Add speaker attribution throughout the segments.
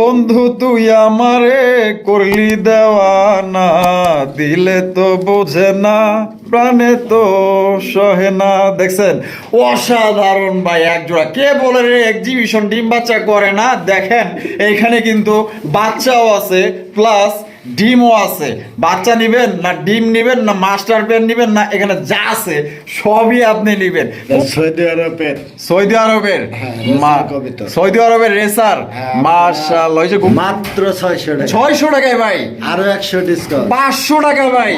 Speaker 1: বন্ধু, তুই আমারে করলি দেওয়ানা দিলে তো বোঝে না, প্রাণে তো সহে না। দেখছেন, অসাধারণ ভাই, একজোড়া। কে বলে রে এক্সিবিশন ডিম বাচ্চা করে না? দেখেন এইখানে কিন্তু বাচ্চাও আছে প্লাস ডিমও আছে। বাচ্চা নিবেন না ডিম নিবেন না মাস্টার পেন নিবেন না এখানে যা আছে সবই আপনি নিবেন।
Speaker 2: সৌদি আরবের।
Speaker 1: সৌদি আরবের?
Speaker 2: হ্যাঁ।
Speaker 1: সৌদি আরবের রেসার।
Speaker 2: হ্যাঁ,
Speaker 1: মাশাআল্লাহ ওই যে
Speaker 2: মাত্র ছয়শো টাকা।
Speaker 1: ছয়শো টাকায় ভাই।
Speaker 2: আরও একশো ডিসকাউন্ট
Speaker 1: পাঁচশো টাকা ভাই।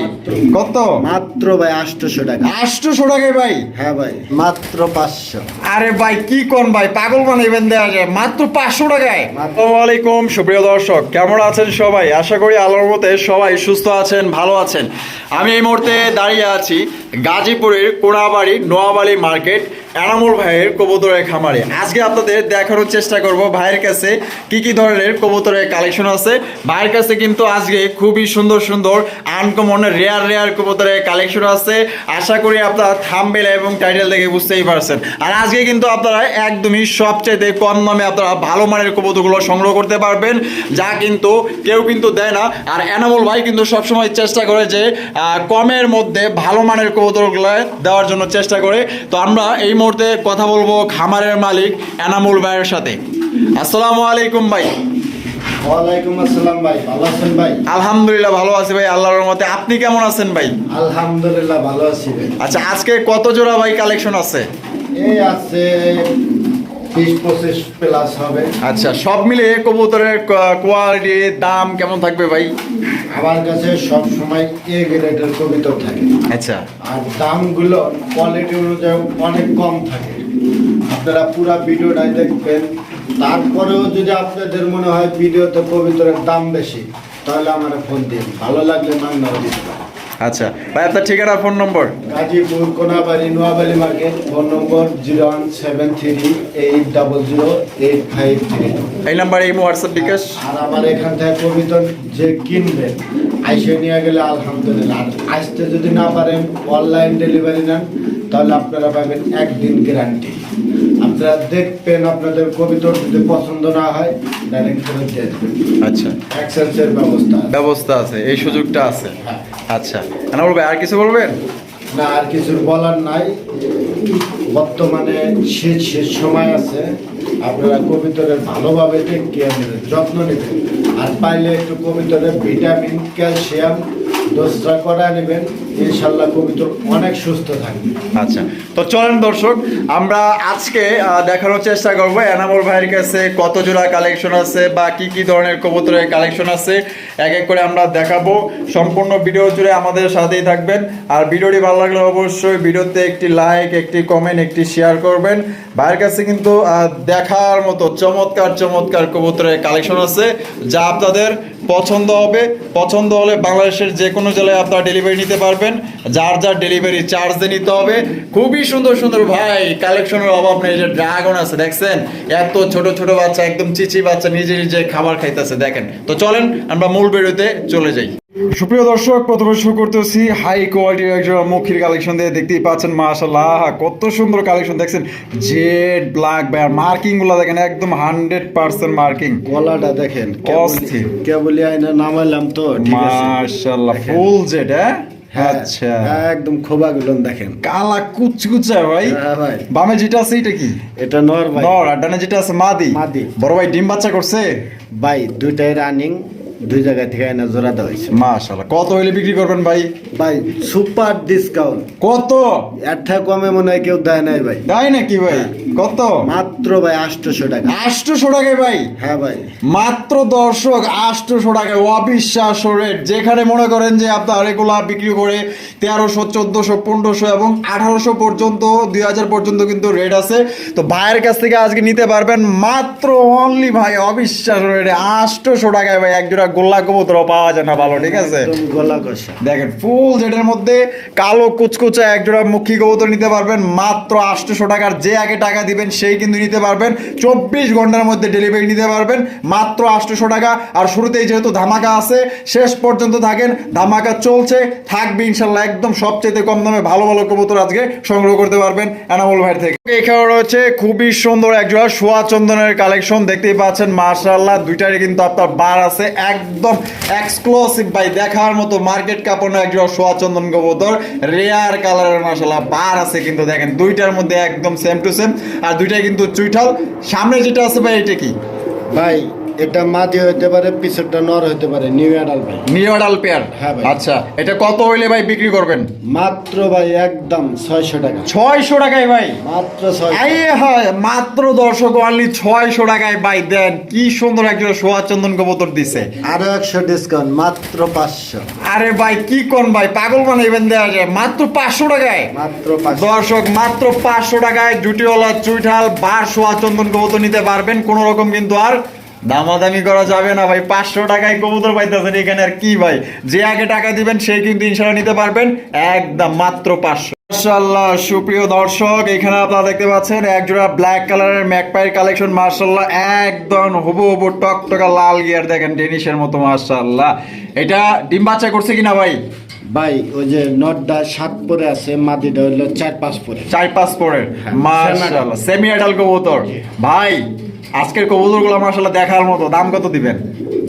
Speaker 1: কত?
Speaker 2: মাত্র ভাই আটশোশো টাকা।
Speaker 1: আটশোশো টাকায় ভাই।
Speaker 2: হ্যাঁ ভাই মাত্র পাঁচশো।
Speaker 1: আরে ভাই কি কোন ভাই? পাগল বানাইবেন দেওয়া যায়? মাত্র পাঁচশো টাকায়। আসসালামু আলাইকুম সুপ্রিয় দর্শক কেমন আছেন সবাই? আশা করি আল্লাহর মতে সবাই সুস্থ আছেন, ভালো আছেন। আমি এই মুহূর্তে দাঁড়িয়ে আছি গাজীপুরের কোনাবাড়ি নোয়াবাড়ি মার্কেট এনামুল ভাইয়ের কবুতরের খামারে। আজকে আপনাদের দেখানোর চেষ্টা করব ভাইয়ের কাছে কি কি ধরনের কবুতরের কালেকশন আছে। ভাইয়ের কাছে কিন্তু আজকে খুবই সুন্দর সুন্দর আনকমন রেয়ার রেয়ার কবুতরের কালেকশন আছে। আশা করি আপনারা থাম্বেল এবং টাইটেল দেখে বুঝতেই পারছেন। আর আজকে কিন্তু আপনারা একদমই সবচেয়ে কম দামে আপনারা ভালো মানের কবুতরগুলো সংগ্রহ করতে পারবেন, যা কিন্তু কেউ কিন্তু দেয় না। আর এনামুল ভাই কিন্তু সবসময় চেষ্টা করে যে কমের মধ্যে ভালো মানের কবুতরগুলো দেওয়ার জন্য চেষ্টা করে। তো আমরা এই মুহূর্তে কথা বলব খামারের মালিক এনামুল ভাইয়ের সাথে। আসসালামু আলাইকুম ভাই।
Speaker 2: ওয়ালাইকুম আসসালাম ভাই ভালো আছেন ভাই?
Speaker 1: আলহামদুলিল্লাহ ভালো আছি ভাই আল্লাহর রহমতে। আপনি কেমন আছেন ভাই?
Speaker 2: আলহামদুলিল্লাহ ভালো আছি ভাই।
Speaker 1: আচ্ছা আজকে কত জোড়া ভাই কালেকশন আছে?
Speaker 2: এই আছে প্লাস হবে।
Speaker 1: আচ্ছা সব মিলিয়ে কবুতরের কোয়ালিটি দাম কেমন থাকবে ভাই?
Speaker 2: আমার কাছে সব সময় এ গ্রেডের কবিতা থাকে।
Speaker 1: আচ্ছা।
Speaker 2: আর দামগুলো কোয়ালিটি অনুযায়ী অনেক কম থাকে। আপনারা পুরো ভিডিওটাই দেখবেন। তারপরেও যদি আপনাদের মনে হয় ভিডিওতে কবিতরের দাম বেশি তাহলে আমার ফোন দিন। ভালো লাগলে মান্নাও দিতে পারেন।
Speaker 1: আচ্ছা। ভাই আপনার ঠিকানা ফোন নম্বর?
Speaker 2: গাজীপুর কোনাবাড়ি নোয়াবাড়ি মার্কেট ফোন নম্বর zero one seven three eight double zero eight five three.
Speaker 1: এই নাম্বারে এই হোয়াটসঅ্যাপ বিকাশ?
Speaker 2: আর আমার এখান থেকে কবিতন যে কিনবে আইসে নিয়ে গেলে আলহামদুলিল্লাহ। আসতে যদি না পারেন অনলাইন ডেলিভারি নেন তাহলে আপনারা পাবেন একদিন গ্যারান্টি আপনারা দেখবেন আপনাদের কবিতর যদি পছন্দ না হয় ডাইরেক্ট ফেরত দিয়ে
Speaker 1: আচ্ছা।
Speaker 2: এক্সচেঞ্জের ব্যবস্থা।
Speaker 1: ব্যবস্থা আছে এই সুযোগটা আছে।
Speaker 2: হ্যাঁ।
Speaker 1: আচ্ছা। না বলবে আর কিছু বলবেন?
Speaker 2: না আর কিছু বলার নাই। বর্তমানে শীত শীত সময় আছে। আপনারা কবিতরের ভালোভাবে কেয়ার নেবেন যত্ন নেবেন। আর পাইলে একটু কবিতরের ভিটামিন ক্যালসিয়াম ইনশাল্লাহ কবিতর অনেক সুস্থ থাকবে।
Speaker 1: আচ্ছা তো চলেন দর্শক, আমরা আজকে দেখানোর চেষ্টা করব এনামুল ভাইয়ের কাছে কত জোড়া কালেকশন আছে বা কি কি ধরনের কবুতরের কালেকশন আছে। এক এক করে আমরা দেখাবো। সম্পূর্ণ ভিডিও জুড়ে আমাদের সাথেই থাকবেন। আর ভিডিওটি ভালো লাগলে অবশ্যই ভিডিওতে একটি লাইক একটি কমেন্ট একটি শেয়ার করবেন। ভাইয়ের কাছে কিন্তু দেখার মতো চমৎকার চমৎকার কবুতরের কালেকশন আছে। যা আপনাদের পছন্দ হবে। পছন্দ হলে বাংলাদেশের যে কোনো জেলায় আপনারা ডেলিভারি নিতে পারবেন। যার যার ডেলিভারি চার্জ দিয়ে নিতে হবে। খুবই সুন্দর সুন্দর ভাই কালেকশনের অভাব নেই। যে ড্রাগন আছে, দেখছেন? এত ছোট ছোট বাচ্চা, একদম চিচি বাচ্চা, নিজে নিজে খাবার খাইতেছে, দেখেন। তো চলেন, আমরা মূল বেরোতে চলে যাই। সুপ্রিয় দর্শক প্রথমে শুরু করতেছি হাই কোয়ালিটির একজন মুখির কালেকশন দিয়ে দেখতেই পাচ্ছেন মাশাল্লাহ কত সুন্দর কালেকশন দেখছেন জেড ব্ল্যাক ব্যার মার্কিংগুলো দেখেন একদম হান্ড্রেড পার্সেন্ট মার্কিং
Speaker 2: গলাটা দেখেন
Speaker 1: অস্থির।
Speaker 2: কেবলি আইনা নামাইলাম তো
Speaker 1: মাশাল্লাহ ফুল জেড হ্যাঁ?
Speaker 2: হ্যাঁ,
Speaker 1: আচ্ছা।
Speaker 2: একদম খোবাগুলো দেখেন।
Speaker 1: কালা কুচকুচা ভাই।
Speaker 2: হ্যাঁ ভাই।
Speaker 1: বামে যেটা আছে এটা কি?
Speaker 2: এটা নর ভাই।
Speaker 1: নর আর ডানে যেটা আছে মাদি।
Speaker 2: মাদি।
Speaker 1: বড় ভাই ডিম বাচ্চা করছে?
Speaker 2: ভাই দুইটাই রানিং দুই জায়গা থেকে আইনা জোড়া দেওয়া হয়েছে।
Speaker 1: মাশাল্লাহ কত হইলে বিক্রি করবেন ভাই?
Speaker 2: ভাই সুপার ডিসকাউন্ট।
Speaker 1: কত?
Speaker 2: এর থেকে কমে মনে হয় কেউ দেয় নাই ভাই।
Speaker 1: তাই নাকি ভাই? কত?
Speaker 2: মাত্র ভাই আটশোশো টাকা।
Speaker 1: আটশোশো টাকায় ভাই?
Speaker 2: হ্যাঁ ভাই।
Speaker 1: মাত্র দর্শক আটশোশো টাকায় অবিশ্বাস্য রেট যেখানে মনে করেন যে আপনার এগুলা বিক্রি করে তেরোশো চোদ্দোশো পনেরোশো এবং আঠারোশো পর্যন্ত দুই হাজার পর্যন্ত কিন্তু রেট আছে। তো ভাইয়ের কাছ থেকে আজকে নিতে পারবেন মাত্র অনলি ভাই অবিশ্বাস্য রেটে আটশোশো টাকায় ভাই এক জোড়া একটা গোল্লা কবুতরও পাওয়া যায় না ভালো ঠিক আছে? দেখেন ফুল জেটের মধ্যে কালো কুচকুচে এক জোড়া মুখী কবুতর নিতে পারবেন মাত্র আটশোশো টাকার যে আগে টাকা দিবেন সেই কিন্তু নিতে পারবেন চব্বিশ ঘণ্টার মধ্যে ডেলিভারি নিতে পারবেন মাত্র আটশোশো টাকা। আর শুরুতেই যেহেতু ধামাকা আছে শেষ পর্যন্ত থাকেন ধামাকা চলছে থাকবে ইনশাল্লাহ একদম সবচেয়ে কম দামে ভালো ভালো কবুতর আজকে সংগ্রহ করতে পারবেন এনামুল ভাই থেকে। এখানে রয়েছে খুবই সুন্দর এক জোড়া সোয়া চন্দনের কালেকশন দেখতেই পাচ্ছেন মার্শাল্লাহ দুইটারই কিন্তু আপনার বার আছে একদম এক্সক্লুসিভ ভাই, দেখার মতো মার্কেট কাপড় এক জোড়া চন্দন কবুতর। রেয়ার কালারের মশলা বার আছে কিন্তু দেখেন, দুইটার মধ্যে একদম সেম টু সেম আর দুইটাই কিন্তু চুইঠাল। সামনে যেটা আছে ভাই, এটা কি?
Speaker 2: ভাই এটা মাদি হতে পারে পিছরটা নর হতে পারে নিউ অ্যাডাল ভাই।
Speaker 1: নিওডাল পেয়ার
Speaker 2: হ্যাঁ ভাই।
Speaker 1: আচ্ছা এটা কত হইলে ভাই বিক্রি করবেন?
Speaker 2: মাত্র ভাই একদম ছয়শো টাকা।
Speaker 1: ছয়শো টাকায় ভাই?
Speaker 2: মাত্র ছয়
Speaker 1: এই হয় মাত্র দর্শক অনলি ছয়শো টাকায় ভাই দেন কি সুন্দর একজন সোয়া চন্দন কবুতর দিছে।
Speaker 2: আরও একশো ডিসকাউন্ট মাত্র পাঁচশো।
Speaker 1: আরে ভাই কি কোন ভাই পাগল বানাইবেন দেওয়া যায় মাত্র পাঁচশো টাকায়?
Speaker 2: মাত্র পাঁচশো।
Speaker 1: দর্শক মাত্র পাঁচশো টাকায় জুটিওয়ালা চুইঠাল বার সোয়া চন্দন কবুতর নিতে পারবেন কোন রকম কিন্তু আর দামাদামি করা যাবে না ভাই। পাঁচশো টাকায় কবুতর পাইতেছেন এখানে আর কি ভাই? যে আগে টাকা দিবেন সেই কিন্তু ইনশাল্লাহ নিতে পারবেন। একদম মাত্র পাঁচশো। মার্শাল্লাহ সুপ্রিয় দর্শক এখানে আপনারা দেখতে পাচ্ছেন এক জোড়া ব্ল্যাক কালারের ম্যাকপাইর কালেকশন মার্শাল্লাহ একদম হুবু হুবু টকটকা লাল গিয়ার দেখেন ডেনিশের মতো মার্শাল্লাহ এটা ডিম বাচ্চা করছে কিনা ভাই?
Speaker 2: ভাই ওই যে নটটা সাত পরে আছে মাদিটা হইল চার পাঁচ পরে।
Speaker 1: চার পাঁচ পরে। মার্শাল্লাহ সেমি অ্যাডাল কবুতর। ভাই আজকের কবুতরগুলো আসলে দেখার মতো দাম কত দিবেন?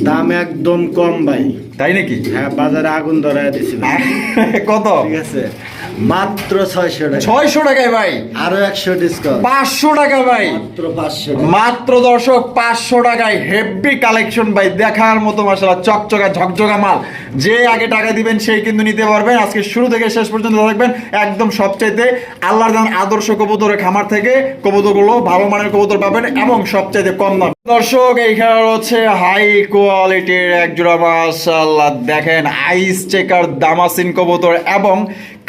Speaker 2: দাম একদম কম ভাই।
Speaker 1: তাই নাকি?
Speaker 2: হ্যাঁ বাজারে আগুন ধরায় দিছি
Speaker 1: কত?
Speaker 2: ঠিক আছে। মাত্র ছয়শো টাকা।
Speaker 1: ছয়শো টাকায় ভাই।
Speaker 2: আরও একশো ডিসকাউন্ট
Speaker 1: পাঁচশো টাকা ভাই।
Speaker 2: মাত্র পাঁচশো
Speaker 1: মাত্র দর্শক পাঁচশো টাকায় হেভি কালেকশন ভাই। দেখার মতো মশলা চকচকা ঝকঝকা মাল। যে আগে টাকা দিবেন সেই কিন্তু নিতে পারবেন। আজকে শুরু থেকে শেষ পর্যন্ত থাকবেন একদম সবচাইতে আল্লাহর দান আদর্শ কবুতরের খামার থেকে কবুতরগুলো ভালো মানের কবুতর পাবেন এবং সবচাইতে কম দাম। দর্শক এইখানে হচ্ছে হাই কোয়ালিটির এক জোড়া মাশাল্লাহ দেখেন আইস চেকার দামাসিন কবুতর এবং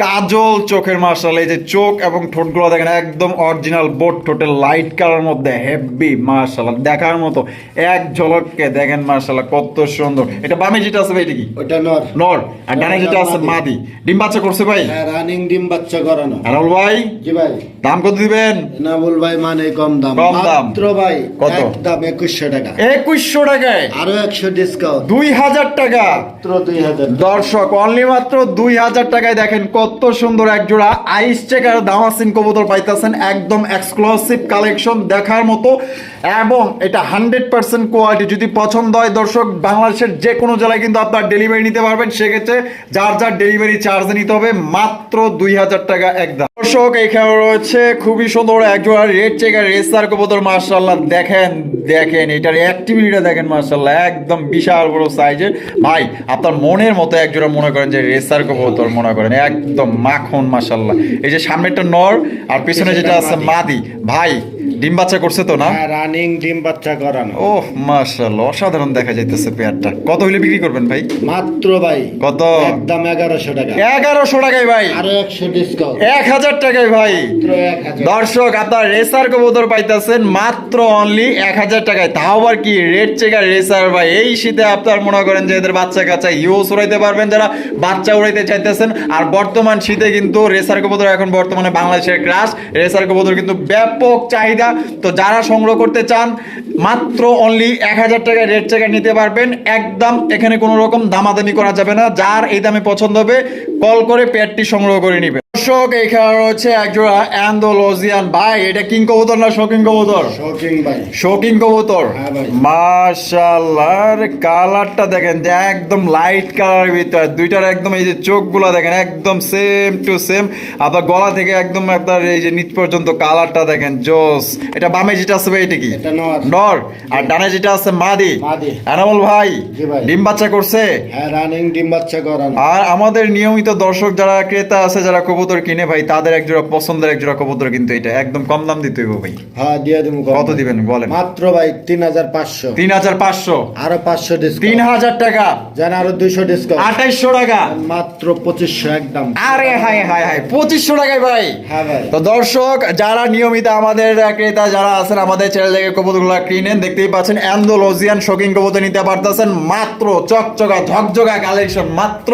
Speaker 1: কাজল চোখের মার্শাল এই যে চোখ এবং ঠোঁটগুলো দেখেন একদম অরিজিনাল বোট ঠোঁটের লাইট কালার মধ্যে হেভি মার্শাল দেখার মতো এক ঝলককে দেখেন মার্শাল কত সুন্দর। এটা বামে যেটা আছে ভাই এটা কি?
Speaker 2: ওটা নর।
Speaker 1: নর। আর ডানে যেটা আছে মাদি। ডিম বাচ্চা করছে ভাই?
Speaker 2: হ্যাঁ রানিং ডিম বাচ্চা করানো।
Speaker 1: আনাউল ভাই?
Speaker 2: জি ভাই।
Speaker 1: দাম কত দিবেন?
Speaker 2: নাবুল ভাই মানে কম দাম।
Speaker 1: কম দাম।
Speaker 2: মাত্র ভাই
Speaker 1: কত?
Speaker 2: একদম একুশশো টাকা।
Speaker 1: একুশশো টাকায়?
Speaker 2: আরও একশো ডিসকাউন্ট
Speaker 1: দুই হাজার টাকা?
Speaker 2: মাত্র দুই হাজার
Speaker 1: দর্শক অনলি মাত্র দুই হাজার টাকায় দেখেন কত সুন্দর এক জোড়া আইস চেকার দামাসিন কবুতর পাইতেছেন, একদম এক্সক্লুসিভ কালেকশন দেখার মতো। এবং এটা হান্ড্রেড পার্সেন্ট কোয়ালিটি যদি পছন্দ হয় দর্শক, বাংলাদেশের যে কোনো জেলায় কিন্তু আপনার ডেলিভারি নিতে পারবেন। সেক্ষেত্রে যার যার ডেলিভারি চার্জ নিতে হবে, মাত্র দুই হাজার টাকা একদম। দর্শক এখানে রয়েছে খুবই সুন্দর এক জোড়া রেড চেকার রেসার কবুতর মার্শাল্লাহ দেখেন দেখেন, এটার অ্যাক্টিভিটিটা দেখেন মার্শাল্লাহ একদম বিশাল বড় সাইজের ভাই, আপনার মনের মতো এক জোড়া মনে করেন যে রেসার কবুতর মনে করেন। একদম মাখন মাসাল্লাহ এই যে সামনেটা নর আর পিছনে যেটা আছে মাদি। ভাই ডিম বাচ্চা করছে তো না?
Speaker 2: হ্যাঁ রানিং ডিম বাচ্চা করানো।
Speaker 1: ওহ মার্শাল্লাহ অসাধারণ দেখা যাইতেছে পেয়ারটা। কত হইলে বিক্রি করবেন ভাই?
Speaker 2: মাত্র ভাই
Speaker 1: কত?
Speaker 2: একদম এগারোশো টাকা।
Speaker 1: এগারোশো টাকায় ভাই।
Speaker 2: আরও একশো ডিসকাউন্ট
Speaker 1: এক হাজার টাকায় ভাই।
Speaker 2: মাত্র এক হাজার।
Speaker 1: দর্শক আপনার রেসার কবুতর পাইতেছেন মাত্র অনলি এক হাজার টাকায়। তাও আবার কি রেড চেকার রেসার ভাই? এই শীতে আপনার মনে করেন যে এদের বাচ্চা কাচ্চা ইউজ উড়াইতে পারবেন যারা বাচ্চা উড়াইতে চাইতেছেন। আর বর্তমান শীতে কিন্তু রেসার কবুতর এখন বর্তমানে বাংলাদেশের ক্রাশ রেসার কবুতর কিন্তু ব্যাপক চাহিদা তো যারা সংগ্রহ করতে চান, মাত্র অনলি এক হাজার টাকায় রেড চেকার নিতে পারবেন। একদম এখানে কোনো রকম দামাদামি করা যাবে না। যার এই দামে পছন্দ হবে কল করে প্যাডটি সংগ্রহ করে নিবে। দর্শক এখানে রয়েছে একজোড়া অ্যান্ডোলজিয়ান। ভাই এটা কিং কবুতর না শৌকিং কবুতর?
Speaker 2: শৌকিং ভাই।
Speaker 1: শৌকিং কবুতর?
Speaker 2: হ্যাঁ
Speaker 1: কালারটা দেখেন যে একদম লাইট কালারের ভিতর। দুইটার একদম এই যে চোখগুলো দেখেন একদম সেম টু সেম আপনার গলা থেকে একদম আপনার এই যে নিচ পর্যন্ত কালারটা দেখেন জোস। এটা বামে যেটা আছে ভাই এটা কি?
Speaker 2: নর।
Speaker 1: আর ডানে যেটা আছে মাদি। এনামল ভাই ডিম বাচ্চা করছে?
Speaker 2: হ্যাঁ
Speaker 1: আর আমাদের নিয়মিত দর্শক যারা ক্রেতা আছে যারা কবুতর কবুতর কিনে ভাই তাদের এক জোড়া পছন্দের এক জোড়া কবুতর কিন্তু এটা। একদম কম দাম দিতে হইব ভাই।
Speaker 2: হ্যাঁ দিয়ে দেবো
Speaker 1: কত দিবেন বলেন।
Speaker 2: মাত্র ভাই তিন হাজার পাঁচশো।
Speaker 1: তিন হাজার পাঁচশো?
Speaker 2: আরও পাঁচশো
Speaker 1: তিন
Speaker 2: ডিসকাউন্ট
Speaker 1: হাজার টাকা?
Speaker 2: যেন আরও দুইশো ডিসকাউন্ট
Speaker 1: আঠাইশশো টাকা?
Speaker 2: মাত্র পঁচিশশো একদম।
Speaker 1: আরে হাই হাই হাই পঁচিশশো টাকায় ভাই।
Speaker 2: হ্যাঁ ভাই।
Speaker 1: তো দর্শক যারা নিয়মিত আমাদের ক্রেতা যারা আছেন আমাদের চ্যানেল থেকে কবুতরগুলো কিনেন দেখতেই পাচ্ছেন অ্যান্ডোলজিয়ান শোকিং কবুতর নিতে পারতেছেন মাত্র চকচকা ঝকঝকা কালেকশন মাত্র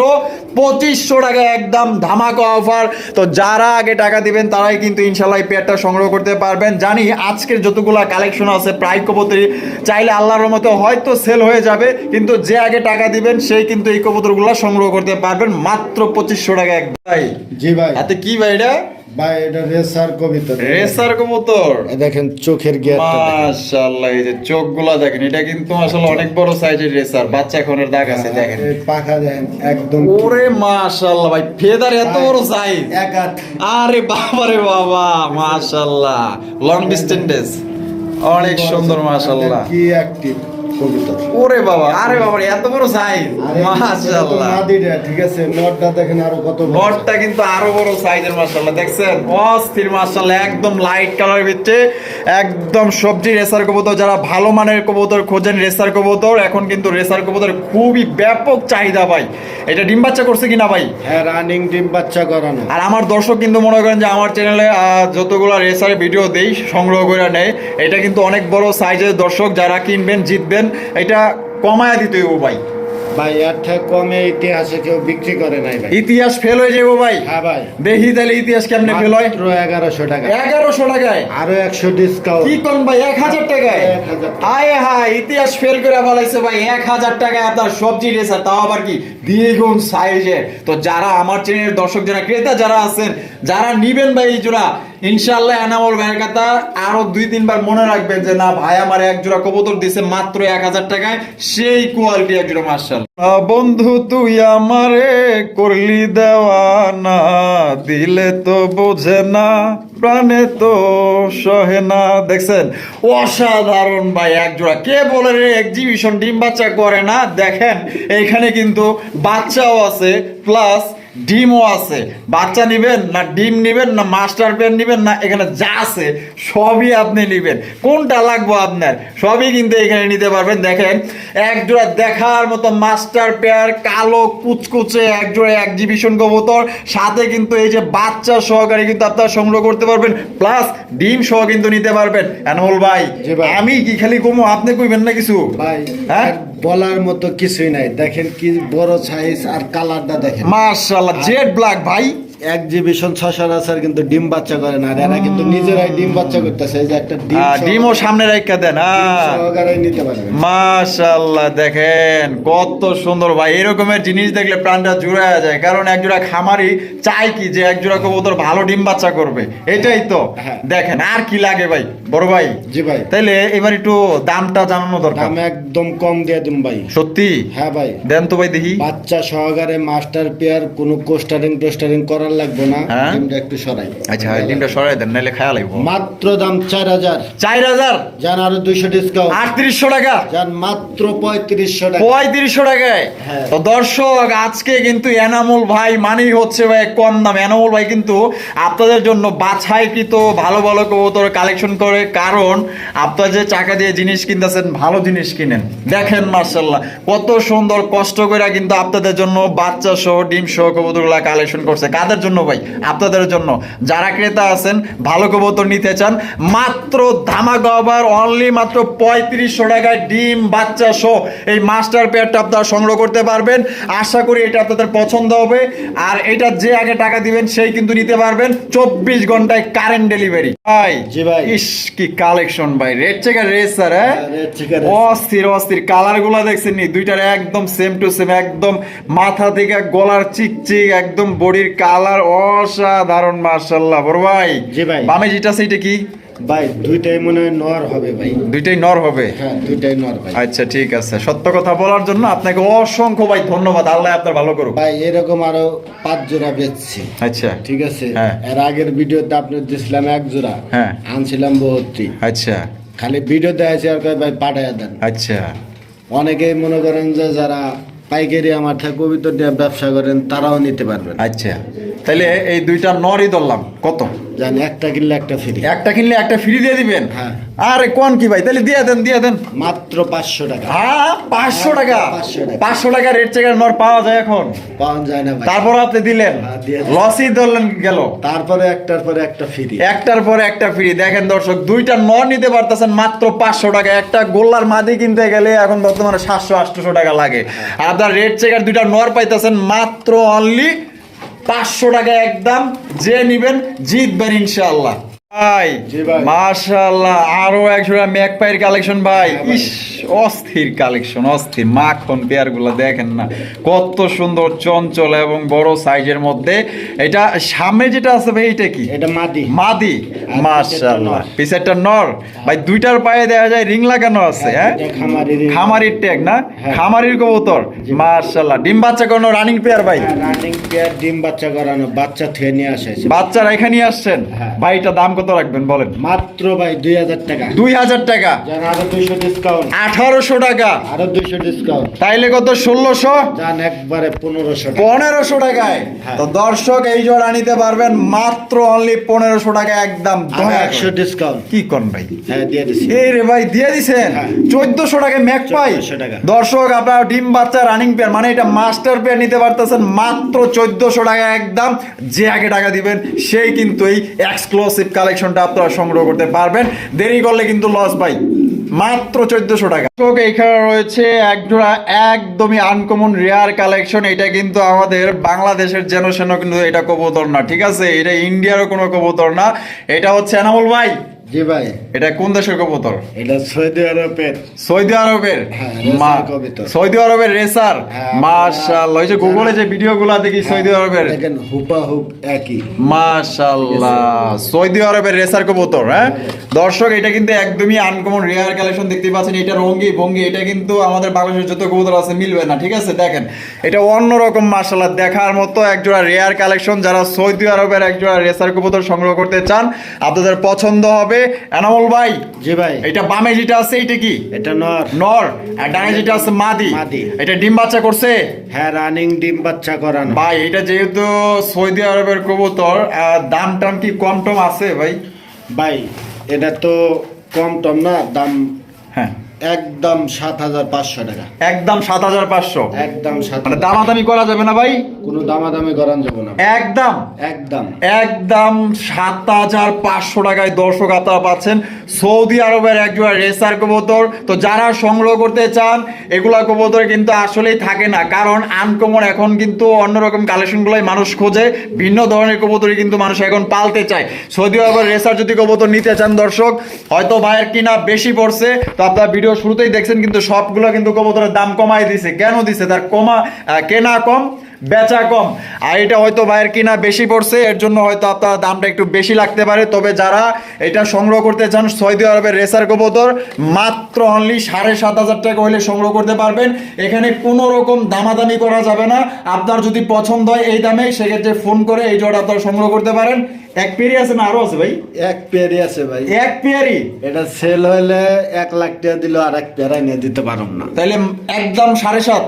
Speaker 1: পঁচিশশো টাকা একদম ধামাকা অফার তো যারা আগে টাকা দিবেন তারাই কিন্তু ইনশাল্লাহ এই পেয়ারটা সংগ্রহ করতে পারবেন। জানি আজকের যতগুলো কালেকশন আছে প্রায় কবুতরি চাইলে আল্লাহর মতো হয়তো সেল হয়ে যাবে কিন্তু যে আগে টাকা দিবেন সেই কিন্তু এই কবুতরগুলো সংগ্রহ করতে পারবেন মাত্র পঁচিশশো টাকা এক ভাই
Speaker 2: জি ভাই।
Speaker 1: এতে কি ভাই এটা?
Speaker 2: ভাই এটা রেসার কবিতা
Speaker 1: রেসার কবুতর?
Speaker 2: দেখেন চোখের গিয়ারটা
Speaker 1: মাশাআল্লাহ এই যে চোখগুলা দেখেন এটা কিন্তু আসলে অনেক বড় সাইজের রেসার বাচ্চা এখনের দাগ আছে দেখেন।
Speaker 2: পাখা দেখেন একদম
Speaker 1: ওরে মাশাআল্লাহ ভাই ফেদার এত বড় সাইজ
Speaker 2: এক
Speaker 1: আরে বাবা রে বাবা মাশাআল্লাহ লং ডিস্টেন্স অনেক সুন্দর মাশাআল্লাহ।
Speaker 2: কি অ্যাক্টিভ
Speaker 1: ওরে বাবা আরে বাবা এত বড় সাইজ। মাশাআল্লাহ।
Speaker 2: নাদিরা ঠিক আছে নটটা দেখেন আরও কত বড়
Speaker 1: বটটা কিন্তু আরও বড় সাইজের মাশাআল্লাহ দেখছেন? অস্থির মাশাআল্লাহ একদম লাইট কালারের ভিতরে একদম সবজি রেসার কবুতর যারা ভালো মানের কবুতর খোঁজেন রেসার কবুতর এখন কিন্তু রেসার কবুতর খুবই ব্যাপক চাহিদা ভাই। এটা ডিম বাচ্চা করছে কিনা ভাই?
Speaker 2: হ্যাঁ রানিং ডিম বাচ্চা করানো।
Speaker 1: আর আমার দর্শক কিন্তু মনে করেন যে আমার চ্যানেলে যতগুলো রেসারের ভিডিও দেই সংগ্রহ করে নেয় এটা কিন্তু অনেক বড় সাইজের দর্শক যারা কিনবেন জিতবেন এটা কমায়া দিতে হইব ভাই।
Speaker 2: ভাই এর থেকে কমে ইতিহাসে কেউ বিক্রি করে নাই ভাই।
Speaker 1: ইতিহাস ফেল হয়ে যাব ভাই।
Speaker 2: হ্যাঁ ভাই।
Speaker 1: দেখি তাহলে ইতিহাস কেমনে ফেল হয়।
Speaker 2: মাত্র এগারোশো টাকা।
Speaker 1: এগারোশো টাকায়?
Speaker 2: আরও একশো ডিসকাউন্ট
Speaker 1: কি কোন ভাই এক হাজার টাকায়। আয় হায় ইতিহাস ফেল করে বলাইছে ভাই। এক হাজার টাকায় আপনার সবজি রেসার তাও আবার কি? দ্বিগুণ সাইজের তো যারা আমার চ্যানেলের দর্শক যারা ক্রেতা যারা আছেন যারা নিবেন ভাই এই জোড়া ইনশাআল্লাহ এনামল ভাইয়ের কথা আরও দুই, তিনবার মনে রাখবেন যে না, ভাই আমার এক জোড়া কবুতর দিছে মাত্র এক হাজার টাকায়, সেই কোয়ালিটি এক জোড়া মার্শাল বন্ধু, তুই আমারে করলি দেওয়ানা দিলে তো বোঝে না, প্রাণে তো সহে না। দেখছেন? অসাধারণ ভাই এক জোড়া। কে বলে রে এক্সিবিশন ডিম বাচ্চা করে না? দেখেন এইখানে কিন্তু বাচ্চাও আছে প্লাস ডিমও আছে। বাচ্চা নিবেন না ডিম নিবেন না মাস্টার পেন নিবেন না এখানে যা আছে সবই আপনি নিবেন। কোনটা লাগবো আপনার? সবই কিন্তু এখানে নিতে পারবেন। দেখেন এক জোড়া দেখার মতো মাস্টার পেয়ার কালো কুচকুচে এক জোড়া এক্সিবিশন কবুতর। সাথে কিন্তু এই যে বাচ্চা সহকারে কিন্তু আপনারা সংগ্রহ করতে পারবেন। প্লাস ডিম সহ কিন্তু নিতে পারবেন। ভাই
Speaker 2: ভাই।
Speaker 1: আমি কি খালি কমো আপনি কইবেন না কিছু?
Speaker 2: ভাই
Speaker 1: হ্যাঁ?
Speaker 2: বলার মতো কিছুই নাই। দেখেন কি বড় সাইজ আর কালারটা দেখেন।
Speaker 1: মার্শাল্লাহ জেড ব্ল্যাক ভাই।
Speaker 2: এক্সিবিশন সচরাচর কিন্তু ডিম বাচ্চা করে না এরা কিন্তু নিজেরাই ডিম বাচ্চা করতেছে এই যে একটা ডিম
Speaker 1: ডিমও সামনে রেখে দেন মাশাল্লাহ দেখেন কত সুন্দর ভাই এরকমের জিনিস দেখলে প্রাণটা যায়। কারণ খামারি চাই কি যে কবুতর ভালো ডিম বাচ্চা করবে? এটাই তো।
Speaker 2: হ্যাঁ।
Speaker 1: দেখেন আর কি লাগে ভাই বড় ভাই?
Speaker 2: জি ভাই।
Speaker 1: তাইলে এবার একটু দামটা জানানো দরকার।
Speaker 2: দাম একদম কম দিয়ে দিন ভাই।
Speaker 1: সত্যি?
Speaker 2: হ্যাঁ ভাই।
Speaker 1: দেন তো ভাই দেখি।
Speaker 2: বাচ্চা সহকারে মাস্টার পেয়ার কোনো কোস্টারিং টোস্টারিং লাগবে না
Speaker 1: হ্যাঁ?
Speaker 2: ডিমটা একটু সরাই।
Speaker 1: আচ্ছা ডিমটা সরাই দেন নাহলে লাগবো।
Speaker 2: মাত্র দাম চার হাজার।
Speaker 1: চার হাজার?
Speaker 2: যান আরও দুইশো ডিসকাউন্ট
Speaker 1: আটত্রিশশো টাকা?
Speaker 2: যান মাত্র পঁয়ত্রিশশো টাকা।
Speaker 1: পঁয়ত্রিশশো টাকায়?
Speaker 2: হ্যাঁ।
Speaker 1: তো দর্শক আজকে কিন্তু এনামুল ভাই মানেই হচ্ছে ভাই কম দাম। এনামুল ভাই কিন্তু আপনাদের জন্য বাছাইকৃত ভালো ভালো কবুতর কালেকশন করে। কারণ আপনারা যে টাকা দিয়ে জিনিস কিনতেছেন ভালো জিনিস কিনেন। দেখেন মার্শাল্লাহ কত সুন্দর কষ্ট করে কিন্তু আপনাদের জন্য বাচ্চা সহ ডিম সহ কবুতরগুলা কালেকশন করছে। কাদের জন্য ভাই আপনাদের জন্য। যারা ক্রেতা আছেন ভালো কবুতর নিতে চান মাত্র ধামাকা অফার অনলি মাত্র পঁয়ত্রিশশো টাকায় ডিম বাচ্চা সহ এই মাস্টার পেয়ারটা আপনারা সংগ্রহ করতে পারবেন। আশা করি এটা আপনাদের পছন্দ হবে। আর এটা যে আগে টাকা দিবেন সেই কিন্তু নিতে পারবেন। চব্বিশ ঘন্টায় কারেন্ট ডেলিভারি ভাই
Speaker 2: জি ভাই।
Speaker 1: ইস কি কালেকশন ভাই। রেড চেকার রেস স্যার হ্যাঁ?
Speaker 2: হ্যাঁ।
Speaker 1: অস্থির অস্থির। কালারগুলা দেখছেন নি? দুইটার একদম সেম টু সেম একদম মাথা থেকে গলার চিকচিক একদম বডির কালার অসাধারণ মার্শাল্লাহ বড় ভাই
Speaker 2: জি ভাই।
Speaker 1: বামে যেটা সেইটা কি?
Speaker 2: ভাই দুইটাই মনে হয় নর হবে ভাই।
Speaker 1: দুইটাই নর হবে?
Speaker 2: হ্যাঁ দুইটাই নর ভাই।
Speaker 1: আচ্ছা ঠিক আছে। সত্য কথা বলার জন্য আপনাকে অসংখ্য ভাই ধন্যবাদ। আল্লাহ আপনার ভালো করুক।
Speaker 2: ভাই এরকম আরও পাঁচ জোড়া বেচছি।
Speaker 1: আচ্ছা।
Speaker 2: ঠিক আছে?
Speaker 1: হ্যাঁ।
Speaker 2: এর আগের ভিডিওতে আপনি এক জোড়া।
Speaker 1: হ্যাঁ।
Speaker 2: আনছিলাম বহুত্রি
Speaker 1: আচ্ছা।
Speaker 2: খালি ভিডিও দেখাইছি আর ভাই পাঠাইয়া দেন।
Speaker 1: আচ্ছা।
Speaker 2: অনেকেই মনে করেন যে যারা পাইকারি আমার থেকে কবিতর দিয়ে ব্যবসা করেন তারাও নিতে পারবেন।
Speaker 1: আচ্ছা। তাহলে এই দুইটা নরই ধরলাম। কত?
Speaker 2: জানি একটা কিনলে একটা ফ্রি
Speaker 1: একটা কিনলে একটা ফ্রি দিয়ে দিবেন?
Speaker 2: হ্যাঁ।
Speaker 1: আরে কোন কি ভাই? তাহলে দিয়ে দেন দিয়ে দেন।
Speaker 2: মাত্র পাঁচশো টাকা।
Speaker 1: হ্যাঁ পাঁচশো টাকা?
Speaker 2: 500 টাকা।
Speaker 1: পাঁচশো টাকা রেট চেকার নর পাওয়া যায় এখন?
Speaker 2: পাওয়া যায় না ভাই।
Speaker 1: তারপর আপনি দিলেন।
Speaker 2: হ্যাঁ।
Speaker 1: লসই ধরলেন গেল।
Speaker 2: তারপরে একটার পরে একটা ফ্রি
Speaker 1: একটার পরে একটা ফ্রি দেখেন দর্শক দুইটা নর নিতে পারতেছেন মাত্র পাঁচশো টাকা। একটা গোল্লার মাদি কিনতে গেলে এখন বর্তমানে সাতশো আটশো টাকা লাগে। আপনার রেড চেকার দুইটা নর পাইতেছেন মাত্র অনলি পাঁচশো টাকা একদম যে নিবেন জিতবেন ইনশাআল্লাহ। ভাই
Speaker 2: ভাই।
Speaker 1: মাশাআল্লাহ আরও একজোড়া ম্যাকপাইর কালেকশন ভাই।
Speaker 2: হ্যাঁ
Speaker 1: ইস অস্থির কালেকশন অস্থির। মাখন পেয়ারগুলো দেখেন না। কত সুন্দর চঞ্চল এবং বড় সাইজের মধ্যে। এটা সামনে যেটা আছে ভাই এটা কি?
Speaker 2: এটা মাদি।
Speaker 1: মাদি।
Speaker 2: আর
Speaker 1: মাশাআল্লাহ।
Speaker 2: পিছেরটা নর।
Speaker 1: ভাই দুইটার পায়ে দেখা যায় রিং লাগানো আছে হ্যাঁ
Speaker 2: এটা খামারির
Speaker 1: ট্যাগ না?
Speaker 2: হ্যাঁ।
Speaker 1: খামারির কবুতর। মাশাআল্লাহ। ডিম বাচ্চা কোনো রানিং পেয়ার ভাই।
Speaker 2: রানিং পেয়ার ডিম বাচ্চা করানো বাচ্চা থেকে নিয়ে আসে।
Speaker 1: বাচ্চারা এখানে আসছেন?
Speaker 2: হ্যাঁ।
Speaker 1: ভাই এটা দাম কত রাখবেন বলেন?
Speaker 2: মাত্র ভাই দুই হাজার টাকা।
Speaker 1: দুই হাজার টাকা?
Speaker 2: যান আরও দুইশো ডিসকাউন্ট
Speaker 1: আঠারোশো টাকা।
Speaker 2: আরও দুইশো ডিসকাউন্ট
Speaker 1: তাইলে কত ষোলোশো?
Speaker 2: যান একবারে পনেরোশো টাকা।
Speaker 1: পনেরোশো টাকায়।
Speaker 2: হ্যাঁ।
Speaker 1: তো দর্শক এই জোড়া নিতে পারবেন মাত্র অনলি পনেরোশো টাকা একদম
Speaker 2: একশো ডিসকাউন্ট
Speaker 1: কি কন ভাই?
Speaker 2: হ্যাঁ দিয়ে দিছি।
Speaker 1: এই রে ভাই দিয়ে দিছেন?
Speaker 2: হ্যাঁ।
Speaker 1: চোদ্দশো টাকা ম্যাক পাই। দর্শক আপনার ডিম বাচ্চা রানিং পেয়ার মানে এটা মাস্টার পেয়ার নিতে পারতেছেন মাত্র চোদ্দশো টাকা একদম। যে আগে টাকা দিবেন সেই কিন্তু এই এক্সক্লুসিভ কালেকশনটা আপনারা সংগ্রহ করতে পারবেন। দেরি করলে কিন্তু লস ভাই, মাত্র চোদ্দশো টাকা। এখানে রয়েছে এক জোড়া একদমই আনকমন রেয়ার কালেকশন এটা কিন্তু আমাদের বাংলাদেশের যেন সেন কিন্তু এটা কবুতর না, ঠিক আছে? এটা ইন্ডিয়ারও কোনো কবুতর না। এটা হচ্ছে এনামুল ভাই।
Speaker 2: জি ভাই।
Speaker 1: এটা কোন দেশের কবুতর?
Speaker 2: এটা সৌদি আরবের।
Speaker 1: সৌদি আরবের?
Speaker 2: হ্যাঁ।
Speaker 1: সৌদি আরবের রেসার?
Speaker 2: হ্যাঁ,
Speaker 1: মাশাআল্লাহ। ওই যে গুগলে যে ভিডিওগুলো দেখি সৌদি আরবের।
Speaker 2: দেখেন একই।
Speaker 1: মাশাআল্লাহ। সৌদি আরবের রেসার কবুতর হ্যাঁ? দর্শক এটা কিন্তু একদমই আনকমন রেয়ার কালেকশন দেখতে পাচ্ছেন। এটা রঙ্গি ভঙ্গি এটা কিন্তু আমাদের বাংলাদেশের যত কবুতর আছে মিলবে না ঠিক আছে? দেখেন এটা অন্যরকম মাশাআল্লাহ। দেখার মতো একজোড়া রেয়ার কালেকশন যারা সৌদি আরবের একজোড়া রেসার কবুতর সংগ্রহ করতে চান আপনাদের পছন্দ হবে। এনামুল ভাই।
Speaker 2: জি ভাই।
Speaker 1: এটা বামে যেটা আছে এটা কি?
Speaker 2: এটা নর।
Speaker 1: নর। আর ডানে যেটা আছে মাদি।
Speaker 2: মাদি।
Speaker 1: এটা ডিম বাচ্চা করছে?
Speaker 2: হ্যাঁ রানিং ডিম বাচ্চা করানো।
Speaker 1: ভাই এটা যেহেতু সৌদি আরবের কবুতর দাম টাম কি কম টম আছে ভাই?
Speaker 2: ভাই এটা তো কম টম না দাম
Speaker 1: হ্যাঁ।
Speaker 2: একদম সাত হাজার পাঁচশো টাকা।
Speaker 1: একদম সাত হাজার পাঁচশো।
Speaker 2: একদম
Speaker 1: মানে দামাদামি করা যাবে না ভাই?
Speaker 2: কোনো দামাদামি যাব না।
Speaker 1: একদম।
Speaker 2: একদম।
Speaker 1: একদম সাত হাজার পাঁচশো টাকায় দর্শক আপনারা পাচ্ছেন। সৌদি আরবের একজোড়া রেসার কবুতর। তো যারা সংগ্রহ করতে চান এগুলা কবুতর কিন্তু আসলেই থাকে না। কারণ আনকমন এখন কিন্তু অন্যরকম কালেকশনগুলোই মানুষ খোঁজে। ভিন্ন ধরনের কবুতরই কিন্তু মানুষ এখন পালতে চায়। সৌদি আরবের রেসার যদি কবুতর নিতে চান দর্শক হয়তো ভাইয়ের কিনা বেশি পড়ছে। তো আপনার ভিডিও শুরুতেই দেখছেন কিন্তু সবগুলো কিন্তু কবুতরের দাম কমাই দিছে। কেন দিছে? তার কমা কেনা কম। বেচা কম। আর এটা হয়তো ভাইয়ের কিনা বেশি পড়ছে এর জন্য হয়তো আপনার দামটা একটু বেশি লাগতে পারে। তবে যারা এটা সংগ্রহ করতে চান সৌদি আরবের রেসার কবুতর মাত্র অনলি সাড়ে সাত হাজার টাকা হলে সংগ্রহ করতে পারবেন। এখানে কোনো রকম দামাদামি করা যাবে না। আপনার যদি পছন্দ হয় এই দামে সেক্ষেত্রে ফোন করে এই জোড়া আপনারা সংগ্রহ করতে পারেন। এক পেয়ারি আছে না আরও আছে ভাই?
Speaker 2: এক পেয়ারই আছে ভাই।
Speaker 1: এক পেয়ারি
Speaker 2: এটা সেল হইলে এক লাখ টাকা দিল আর এক পেয়ারাই নিয়ে দিতে পারব না।
Speaker 1: তাহলে একদম সাড়ে সাত।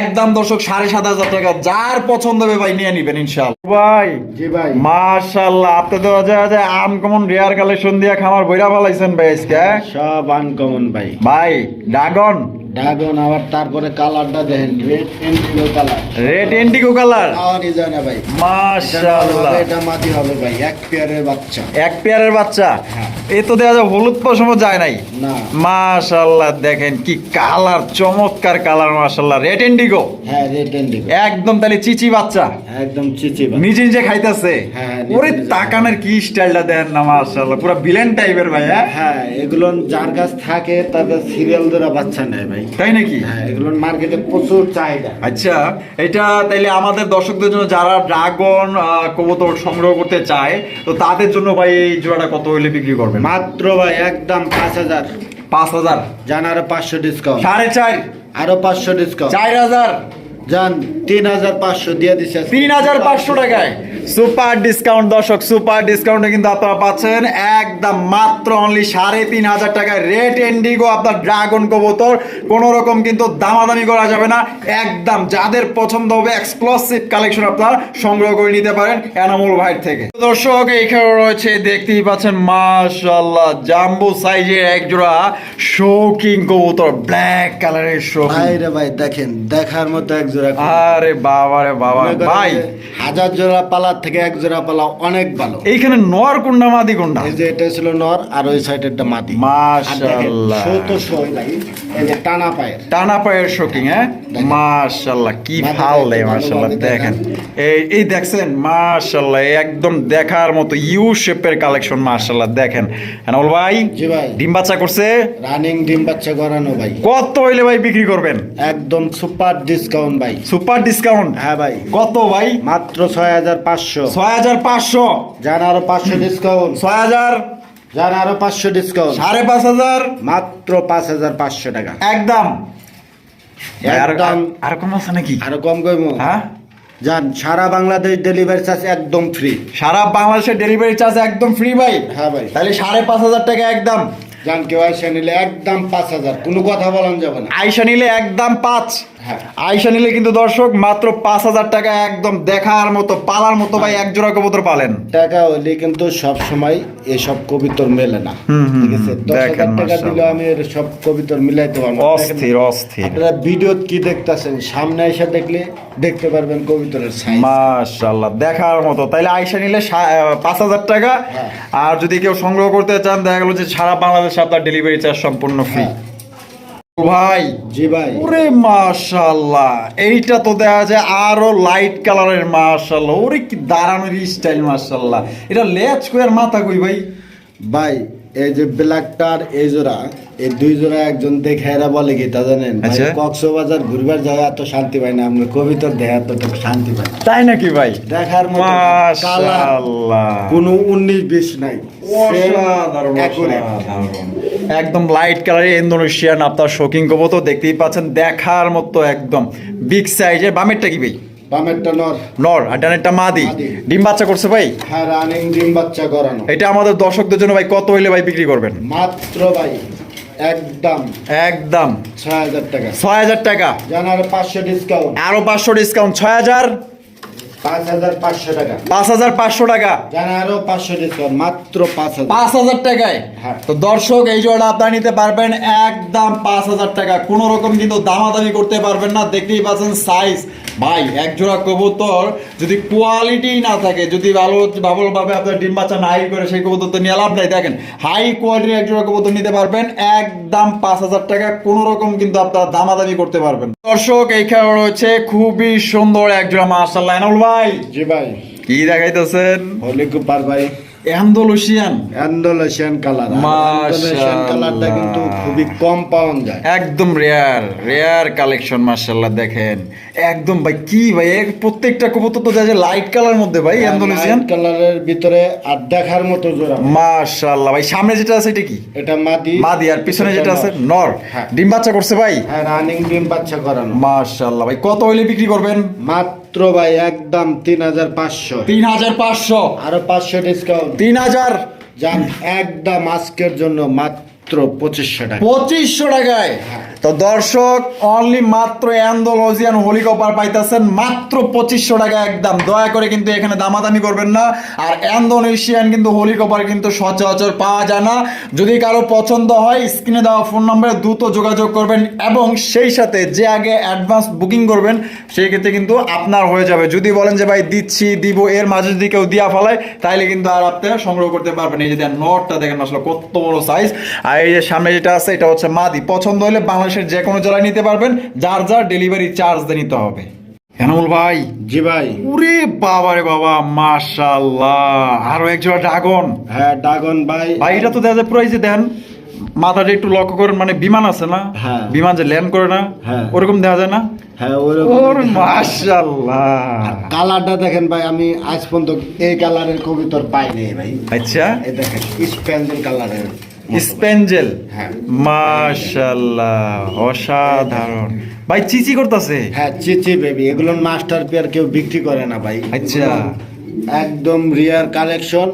Speaker 1: একদম দর্শক সাড়ে সাত হাজার টাকা যার পছন্দ হবে ভাই নিয়ে নিবেন ইনশাল ভাই
Speaker 2: জি ভাই।
Speaker 1: মাশাআল্লাহ আপনি তো যা আনকমন রেয়ার কালেকশন দিয়ে খামার বইরা ফেলাইছেন ভাই আজকে হ্যাঁ?
Speaker 2: সব আনকমন ভাই।
Speaker 1: ভাই ড্রাগন।
Speaker 2: ড্রাগন আবার তারপরে কালারটা দেখেন red indigo colour
Speaker 1: red indigo colour
Speaker 2: পাওয়ারই যায় না ভাই।
Speaker 1: মাশাআল্লাহ।
Speaker 2: এটা মাটি হবে ভাই এক পেয়ারের বাচ্চা।
Speaker 1: এক পেয়ারের বাচ্চা?
Speaker 2: হ্যাঁ।
Speaker 1: এ তো দেখা যায় হলুদ পশমও যায় নাই?
Speaker 2: না।
Speaker 1: মাশাআল্লাহ দেখেন কি কালার চমৎকার কালার মাশাআল্লাহ। রেড ইন্ডিগো
Speaker 2: হ্যাঁ রেড ইন্ডিগো
Speaker 1: একদম তাহলে চিচি বাচ্চা।
Speaker 2: একদম চিচি ভাই
Speaker 1: নিজে নিজে খাইতেছে?
Speaker 2: হ্যাঁ,
Speaker 1: ওরে তাকানের কি স্টাইলটা দেন না মাশাআল্লাহ। পুরো ভিলেন টাইপের ভাই হ্যাঁ?
Speaker 2: হ্যাঁ এগুলো যার কাছ থাকে তাদের সিরিয়াল ধরে বাচ্চা নেয় ভাই।
Speaker 1: তাই? নাকি?
Speaker 2: হ্যাঁ এগুলো মার্কেটে প্রচুর চাহিদা।
Speaker 1: আচ্ছা এটা তাইলে আমাদের দর্শকদের জন্য যারা ড্রাগন কবুতর সংগ্রহ করতে চায় তো তাদের জন্য ভাই এই জোড়াটা কত হইলে বিক্রি করবেন?
Speaker 2: মাত্র ভাই একদম পাঁচ হাজার।
Speaker 1: পাঁচ হাজার?
Speaker 2: যান আরও পাঁচশো ডিসকাউন্ট
Speaker 1: সাড়ে চার?
Speaker 2: আরও পাঁচশো ডিসকাউন্ট
Speaker 1: চার হাজার?
Speaker 2: যান তিন হাজার পাঁচশো দিয়ে দিচ্ছে
Speaker 1: তিন হাজার পাঁচশো টাকায়? সুপার ডিসকাউন্ট দর্শক সুপার ডিসকাউন্টে কিন্তু আপনারা পাচ্ছেন একদম মাত্র অনলি সাড়ে তিন হাজার টাকায় রেড এন্ডিগো আপনার ড্রাগন কবুতর। কোনো রকম কিন্তু দামাদামি করা যাবে না। একদম যাদের পছন্দ হবে এক্সক্লুসিভ কালেকশন আপনারা সংগ্রহ করে নিতে পারেন এনামুল ভাইয়ের থেকে। দর্শক এইখানে রয়েছে দেখতেই পাচ্ছেন মাশাল্লাহ জাম্বু সাইজের এক জোড়া শৌকিং কবুতর ব্ল্যাক কালারের শৌকিং
Speaker 2: ভাই রে ভাই দেখেন দেখার মতো এক জোড়া
Speaker 1: আরে বাবা রে বাবা ভাই।
Speaker 2: হাজার জোড়া পালার থেকে এক জোড়া পালা অনেক ভালো।
Speaker 1: এইখানে নর কোনটা মাদি কোনটা
Speaker 2: এই যে এটা ছিল নর আর ওই সাইডেরটা মাটি
Speaker 1: মাশাআল্লাহ।
Speaker 2: শো তো শো ভাই এই যে টানা পায়ের।
Speaker 1: টানা পায়ের শোকিং হ্যাঁ?
Speaker 2: দেখেন।
Speaker 1: মাশাল্লাহ কি ভালো মাশাল্লাহ
Speaker 2: মাদি
Speaker 1: দেখেন। এই এই দেখছেন মাশাল্লাহ একদম দেখার মতো ইউ শেপের কালেকশন মাশাল্লাহ দেখেন। এনামুল ভাই
Speaker 2: জি ভাই।
Speaker 1: ডিম বাচ্চা করছে?
Speaker 2: রানিং ডিম বাচ্চা করানো ভাই।
Speaker 1: কত হইলে ভাই বিক্রি করবেন?
Speaker 2: একদম সুপার ডিসকাউন্ট ভাই।
Speaker 1: সুপার ডিসকাউন্ট
Speaker 2: হ্যাঁ ভাই।
Speaker 1: কত ভাই?
Speaker 2: মাত্র ছয় হাজার পাঁচশো।
Speaker 1: ছয় হাজার পাঁচশো।
Speaker 2: যান আরও পাঁচশো ডিসকাউন্ট
Speaker 1: ছয় হাজার।
Speaker 2: যান আরও পাঁচশো ডিসকাউন্ট
Speaker 1: সাড়ে পাঁচ হাজার।
Speaker 2: মাত্র পাঁচ হাজার পাঁচশো টাকা।
Speaker 1: একদম। আর-
Speaker 2: একদম।
Speaker 1: আর- আর কম আছে নাকি?
Speaker 2: আরও কম
Speaker 1: হ্যাঁ?
Speaker 2: যান সারা বাংলাদেশ ডেলিভারি চার্জ একদম ফ্রি
Speaker 1: সারা বাংলাদেশের ডেলিভারি চার্জ একদম ফ্রি ভাই।
Speaker 2: হ্যাঁ ভাই।
Speaker 1: তাহলে সাড়ে পাঁচ হাজার টাকা একদম।
Speaker 2: যান কেউ আসে নিলে একদম পাঁচ হাজার। কোনো কথা বলান যাবে না।
Speaker 1: আইসা নিলে একদম পাঁচ। আইসা নিলে কিন্তু দর্শক মাত্র পাঁচ হাজার টাকা একদম দেখার মতো পালার মতো ভাই এক জোড়া কবুতর পালেন।
Speaker 2: টাকা হইলে কিন্তু সব সময় এসব কবিতর মেলে না। ঠিক আছে? দশ হাজার টাকা দিলে আমি সব কবিতর মিলাইতে পারব।
Speaker 1: অস্থির অস্থির
Speaker 2: আপনারা ভিডিও কি দেখতেছেন? সামনে এসে দেখলে দেখতে পারবেন কবিতরের সাইজ
Speaker 1: দেখার মতো। তাইলে আইসা নিলে পাঁচ হাজার টাকা।
Speaker 2: হ্যাঁ।
Speaker 1: আর যদি কেউ সংগ্রহ করতে চান দেখা গেল যে সারা বাংলাদেশে আপনার ডেলিভারি চার্জ সম্পূর্ণ ফ্রি
Speaker 2: হ্যাঁ।
Speaker 1: ভাই
Speaker 2: জি ভাই
Speaker 1: ওরে মাশাল্লাহ এইটা তো দেখা যায় আরও লাইট কালারের মাশাল্লাহ ওরে কি দাঁড়ানোর স্টাইল মাশাল্লাহ এটা লেজ কই আর মাথা কই ভাই
Speaker 2: ভাই এই যে ব্ল্যাকটার এই জোড়া এই দুই জোড়া একজন দেখে এরা বলে কি তা জানেন
Speaker 1: আচ্ছা।
Speaker 2: কক্সবাজার ঘুরবার জায়গা এত শান্তি পাই না আমরা কবিতার দেহে এতটুকু শান্তি পাই না।
Speaker 1: তাই নাকি ভাই
Speaker 2: দেখার মতো কোনো উনিশ বিশ নাই।
Speaker 1: অসাধারণ। একদম লাইট কালারের ইন্দোনেশিয়ান আপনার শোকিং তো দেখতেই পাচ্ছেন দেখার মতো একদম। বিগ সাইজের বামেরটা কি ভাই?
Speaker 2: বামেরটা নর।
Speaker 1: নর আর ডানেরটা মাদি।
Speaker 2: মাদি।
Speaker 1: ডিম বাচ্চা করছে ভাই?
Speaker 2: হ্যাঁ রানিং ডিম বাচ্চা করানো।
Speaker 1: এটা আমাদের দর্শকদের জন্য ভাই কত হইলে ভাই বিক্রি করবেন?
Speaker 2: মাত্র ভাই একদম।
Speaker 1: একদম।
Speaker 2: ছয় হাজার টাকা।
Speaker 1: ছয় হাজার টাকা।
Speaker 2: জানার পাঁচশো ডিসকাউন্ট
Speaker 1: আরও পাঁচশো ডিসকাউন্ট ছয় হাজার।
Speaker 2: পাঁচ হাজার পাঁচশো টাকা।
Speaker 1: পাঁচ হাজার পাঁচশো টাকা।
Speaker 2: জানা আরও পাঁচশো ডিসকাউন্ট মাত্র পাঁচ
Speaker 1: পাঁচ হাজার টাকায়।
Speaker 2: হ্যাঁ।
Speaker 1: তো দর্শক এই জোড়া আপনারা নিতে পারবেন একদম পাঁচ হাজার টাকা। কোনো রকম কিন্তু দামাদামি করতে পারবেন না। দেখতেই পাচ্ছেন সাইজ ভাই এক জোড়া কবুতর যদি কোয়ালিটি না থাকে যদি ভালো ভালোভাবে আপনার ডিম বাচ্চা নাই করে সেই কবুতর তো নিয়ে লাভ নাই। দেখেন হাই কোয়ালিটির এক জোড়া কবুতর নিতে পারবেন একদম পাঁচ হাজার টাকা। কোনো রকম কিন্তু আপনারা দামাদামি করতে পারবেন। দর্শক এইখানে রয়েছে খুবই সুন্দর এক জোড়া মার্শাল্লাহ ভাই।
Speaker 2: জি ভাই।
Speaker 1: কি দেখাইতেছেন?
Speaker 2: হোলি কুপার ভাই। অ্যান্ডোলেশিয়ান। কালার। অ্যান্ডোলেশিয়ান কালারটা কিন্তু খুবই কম পাওয়া যায়।
Speaker 1: একদম রেয়ার রেয়ার কালেকশন মার্শাল্লাহ দেখেন। একদম ভাই কি ভাই এক প্রত্যেকটা কবুতর তো যায় লাইট কালার মধ্যে ভাই
Speaker 2: কালারের ভিতরে আর দেখার মতো জোড়া।
Speaker 1: মাশাল্লাহ ভাই সামনে যেটা আছে এটা কি?
Speaker 2: এটা মাদি।
Speaker 1: মাদি আর পিছনে যেটা আছে
Speaker 2: নর। হ্যাঁ।
Speaker 1: ডিম বাচ্চা করছে ভাই?
Speaker 2: হ্যাঁ রানিং ডিম বাচ্চা করানো।
Speaker 1: মাশাল্লাহ ভাই কত হইলে বিক্রি করবেন?
Speaker 2: মাত্র ভাই একদম তিন হাজার পাঁচশো।
Speaker 1: তিন হাজার পাঁচশো।
Speaker 2: আরও পাঁচশো ডিসকাউন্ট
Speaker 1: তিন হাজার।
Speaker 2: যান একদম আজকের জন্য মাত্র পঁচিশশো টাকা।
Speaker 1: পঁচিশশো টাকায়?
Speaker 2: হ্যাঁ।
Speaker 1: তো দর্শক অনলি মাত্র অ্যান্ডোলজিয়ান হোলি কপার পাইতেছেন মাত্র পঁচিশশো টাকা একদম। দয়া করে কিন্তু এখানে দামাদামি করবেন না। আর অ্যান্ডোনেশিয়ান কিন্তু হোলি কপার কিন্তু সচরাচর পাওয়া যায় না। যদি কারও পছন্দ হয়, স্ক্রিনে দেওয়া ফোন নম্বরে দ্রুত যোগাযোগ করবেন এবং সেই সাথে যে আগে অ্যাডভান্স বুকিং করবেন, সেই ক্ষেত্রে কিন্তু আপনার হয়ে যাবে। যদি বলেন যে, ভাই, দিচ্ছি, দিব, এর মাঝে যদি কেউ দিয়া ফেলায় তাহলে কিন্তু আর আপনি সংগ্রহ করতে পারবেন এই যে নটটা দেখেন আসলে কত বড় সাইজ আর এই যে সামনে যেটা আছে, এটা হচ্ছে মাদি। পছন্দ হলে বাংলাদেশের যে কোনো জেলায় নিতে পারবেন যার যার ডেলিভারি চার্জ দিয়ে নিতে হবে। এনামুল ভাই
Speaker 2: জি ভাই।
Speaker 1: বাবা রে বাবা আরও এক জোড়া ড্রাগন।
Speaker 2: হ্যাঁ ড্রাগন ভাই।
Speaker 1: ভাই এটা তো দেন। মাথাটা একটু লক্ষ্য করেন মানে বিমান আছে না?
Speaker 2: হ্যাঁ।
Speaker 1: বিমান যে ল্যান্ড করে না?
Speaker 2: হ্যাঁ।
Speaker 1: ওরকম দেখা যায় না?
Speaker 2: হ্যাঁ ওরকম কালারটা দেখেন ভাই আমি আজ পর্যন্ত এই কালারের কবিতর পাইনি ভাই।
Speaker 1: আচ্ছা।
Speaker 2: এই দেখেন স্পেন্সেল কালারের।
Speaker 1: স্পেঞ্জেল
Speaker 2: হ্যাঁ।
Speaker 1: মাশাল্লাহ অসাধারণ। ভাই চিচি করতেছে?
Speaker 2: হ্যাঁ চিচি বেবি এগুলো মাস্টার পেয়ার কেউ বিক্রি করে না ভাই।
Speaker 1: আচ্ছা।
Speaker 2: একদম রিয়ার কালেকশন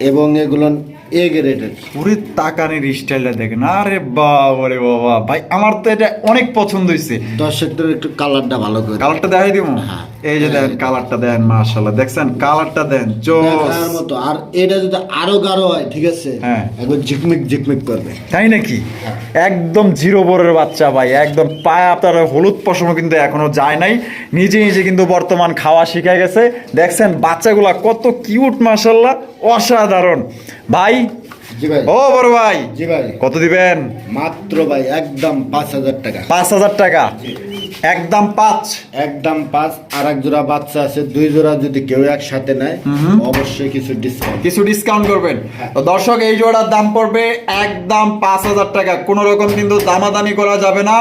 Speaker 2: এবং এগুলো এ গ্রেডের
Speaker 1: পুরো তাকানির স্টাইলটা দেখেন। আরে বাবা রে বাবা। ভাই আমার তো এটা অনেক পছন্দ হয়েছে
Speaker 2: দর্শকদের একটু কালারটা ভালো করে
Speaker 1: কালারটা দেখাই দিব
Speaker 2: হ্যাঁ।
Speaker 1: এই যে দেখেন কালারটা দেন মাশাআল্লাহ। দেখছেন? কালারটা দেন জোস।
Speaker 2: মতো। আর এটা যদি আরও গাঢ় হয় ঠিক আছে?
Speaker 1: হ্যাঁ।
Speaker 2: একবার ঝিকমিক ঝিকমিক করবে।
Speaker 1: তাই নাকি? একদম জিরো বরের বাচ্চা ভাই একদম পায়ে আপনার হলুদ পশমও কিন্তু এখনও যায় নাই। নিজে নিজে কিন্তু বর্তমান খাওয়া শিখে গেছে। দেখছেন বাচ্চাগুলা কত কিউট মাশাল্লাহ অসাধারণ। ভাই?
Speaker 2: জি ভাই।
Speaker 1: ও বড় ভাই।
Speaker 2: জি ভাই।
Speaker 1: কত দিবেন?
Speaker 2: মাত্র ভাই একদম পাঁচ হাজার টাকা।
Speaker 1: পাঁচ হাজার টাকা। একদম পাঁচ।
Speaker 2: একদম পাঁচ আর এক জোড়া বাচ্চা আছে দুই জোড়া যদি কেউ একসাথে নেয় অবশ্যই কিছু ডিসকাউন্ট
Speaker 1: কিছু ডিসকাউন্ট করবেন। তো দর্শক এই জোড়ার দাম পড়বে একদম পাঁচ হাজার টাকা। কোনো রকম কিন্তু দামাদামি করা যাবে না।